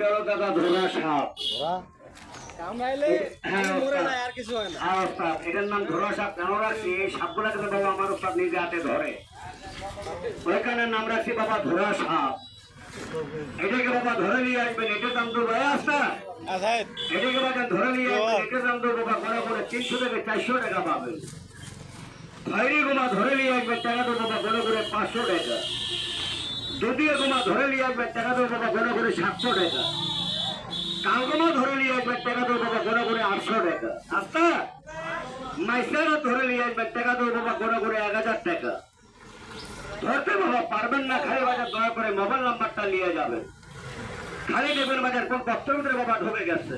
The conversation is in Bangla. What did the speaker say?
ধরা সাপ। কামড়াইলে খালি মরে ওস্তাদ। যায় আর কিছু না। ওস্তাদ এটার নাম ধরা সাপ কেন রাখছি? এই সাপগুলা কিন্তু বাবা আমার ওস্তাদ নিজে হাতে ধরে? ওইখানে নাম রাখছি বাবা ধরা সাপ। এটাকে বাবা ধরে নিয়ে আসবেন এটার দাম তো ভাই আসতা। এটাকে বাবা ধরে নিয়ে আসবেন এটার দাম তো বাবা করে করে তিনশো থেকে চারশো টাকা পাবেন খয়রি গোমা ধরে নিয়ে আসবেন টাকা তো বাবা করে করে পাঁচশো টাকা। যদিও গোমা ধরে নিয়ে আসবেন টাকা তো বাবা করে করে সাতশো টাকা। কালগমা ধরে নিয়ে একবার টাকা তো বাবা করে করে আটশো টাকা। আস্তা মাইসারও ধরে নিয়ে আসবেন টাকা তো বাবা করে করে এক হাজার টাকা। ধরতে বাবা, পারবেন না খালি বাজার, দয়া করে মোবাইল নাম্বারটা নিয়ে যাবেন। খালি নেবেন বাজার, কোন ভিতরে বাবা ঢুকে গেছে?